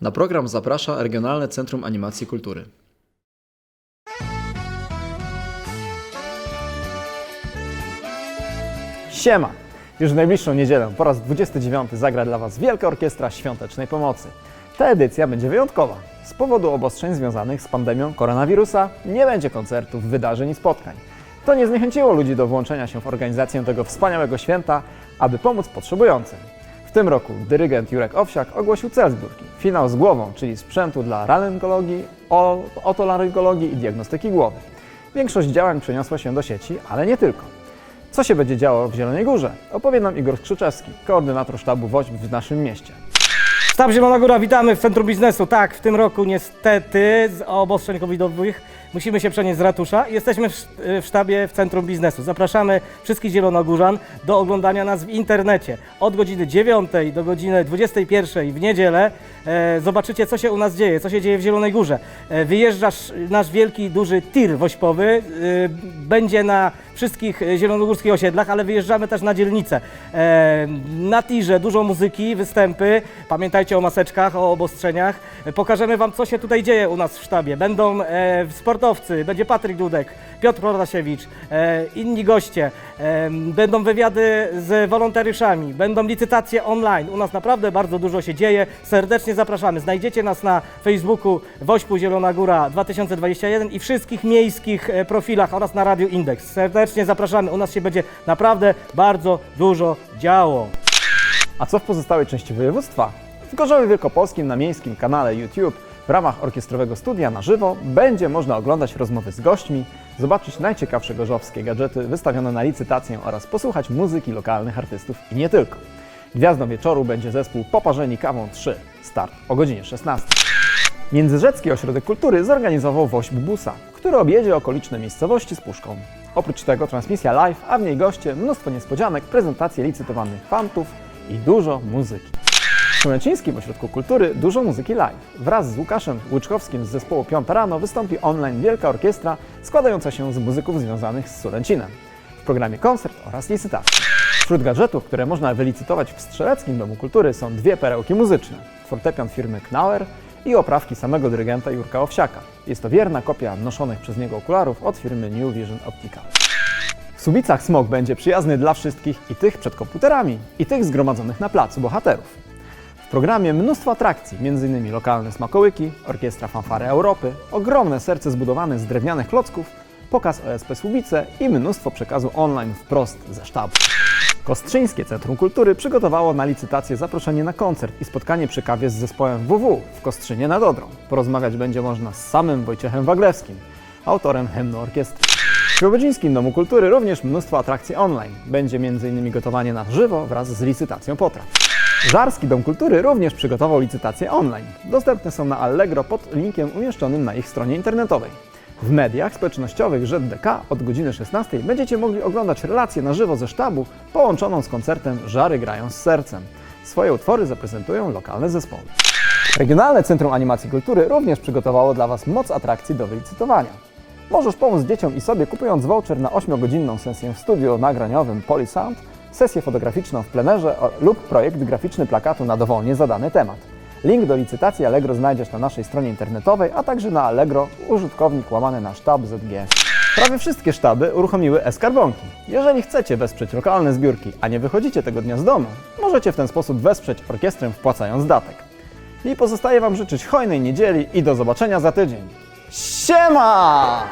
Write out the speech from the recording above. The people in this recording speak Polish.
Na program zaprasza Regionalne Centrum Animacji Kultury. Siema! Już w najbliższą niedzielę po raz 29 zagra dla Was Wielka Orkiestra Świątecznej Pomocy. Ta edycja będzie wyjątkowa. Z powodu obostrzeń związanych z pandemią koronawirusa nie będzie koncertów, wydarzeń i spotkań. To nie zniechęciło ludzi do włączenia się w organizację tego wspaniałego święta, aby pomóc potrzebującym. Tym roku dyrygent Jurek Owsiak ogłosił cel zbiórki. Finał z głową, czyli sprzętu dla laryngologii, o- otolaryngologii i diagnostyki głowy. Większość działań przeniosła się do sieci, ale nie tylko. Co się będzie działo w Zielonej Górze? Opowie nam Igor Skrzyczewski, koordynator sztabu WOŚP w naszym mieście. Sztab Zielona Góra, witamy w Centrum Biznesu. Tak, w tym roku niestety z obostrzeń covidowych musimy się przenieść z ratusza. Jesteśmy w, sz- w sztabie w Centrum Biznesu. Zapraszamy wszystkich zielonogórzan do oglądania nas w internecie. Od godziny 9 do godziny 21 w niedzielę e, zobaczycie, co się u nas dzieje, co się dzieje w Zielonej Górze. E, wyjeżdża sz- nasz wielki, duży tir wośpowy. E, będzie na wszystkich e, zielonogórskich osiedlach, ale wyjeżdżamy też na dzielnicę. E, na tirze dużo muzyki, występy. Pamiętajcie o maseczkach, o obostrzeniach. Pokażemy Wam, co się tutaj dzieje u nas w sztabie. Będą e, sportowcy, będzie Patryk Dudek, Piotr Protasiewicz, e, inni goście. E, będą wywiady z wolontariuszami, będą licytacje online. U nas naprawdę bardzo dużo się dzieje. Serdecznie zapraszamy. Znajdziecie nas na Facebooku Wośpu Zielona Góra 2021 i wszystkich miejskich e, profilach oraz na Radio Indeks. Serdecznie zapraszamy. U nas się będzie naprawdę bardzo dużo działo. A co w pozostałej części województwa? W Gorzowie Wielkopolskim na miejskim kanale YouTube w ramach orkiestrowego studia na żywo będzie można oglądać rozmowy z gośćmi, zobaczyć najciekawsze gorzowskie gadżety wystawione na licytację oraz posłuchać muzyki lokalnych artystów i nie tylko. Gwiazdą wieczoru będzie zespół Poparzeni Kawą 3. Start o godzinie 16. Międzyrzecki Ośrodek Kultury zorganizował WOŚP Busa, który objedzie okoliczne miejscowości z puszką. Oprócz tego transmisja live, a w niej goście, mnóstwo niespodzianek, prezentacje licytowanych fantów i dużo muzyki. W Szulecińskim Ośrodku Kultury dużo muzyki live. Wraz z Łukaszem Łyczkowskim z zespołu Piąta Rano wystąpi online wielka orkiestra składająca się z muzyków związanych z Sulecinem. W programie koncert oraz licytacja. Wśród gadżetów, które można wylicytować w Strzeleckim Domu Kultury są dwie perełki muzyczne. Fortepian firmy Knauer i oprawki samego dyrygenta Jurka Owsiaka. Jest to wierna kopia noszonych przez niego okularów od firmy New Vision Optical. W Subicach smog będzie przyjazny dla wszystkich i tych przed komputerami, i tych zgromadzonych na placu bohaterów. W programie mnóstwo atrakcji, m.in. lokalne smakołyki, orkiestra fanfary Europy, ogromne serce zbudowane z drewnianych klocków, pokaz OSP Słubice i mnóstwo przekazu online wprost ze sztabu. Kostrzyńskie Centrum Kultury przygotowało na licytację zaproszenie na koncert i spotkanie przy kawie z zespołem WW w Kostrzynie nad Odrą. Porozmawiać będzie można z samym Wojciechem Waglewskim, autorem hymnu orkiestry. W Świebodzińskim Domu Kultury również mnóstwo atrakcji online. Będzie m.in. gotowanie na żywo wraz z licytacją potraw. Żarski Dom Kultury również przygotował licytacje online. Dostępne są na Allegro pod linkiem umieszczonym na ich stronie internetowej. W mediach społecznościowych ŻDK od godziny 16 będziecie mogli oglądać relację na żywo ze sztabu połączoną z koncertem Żary grają z sercem. Swoje utwory zaprezentują lokalne zespoły. Regionalne Centrum Animacji Kultury również przygotowało dla Was moc atrakcji do wylicytowania. Możesz pomóc dzieciom i sobie kupując voucher na 8-godzinną sesję w studiu nagraniowym Polysound, sesję fotograficzną w plenerze lub projekt graficzny plakatu na dowolnie zadany temat. Link do licytacji Allegro znajdziesz na naszej stronie internetowej, a także na Allegro użytkownik łamany na sztab ZG. Prawie wszystkie sztaby uruchomiły e-skarbonki. Jeżeli chcecie wesprzeć lokalne zbiórki, a nie wychodzicie tego dnia z domu, możecie w ten sposób wesprzeć orkiestrę wpłacając datek. I pozostaje Wam życzyć hojnej niedzieli i do zobaczenia za tydzień. Siema!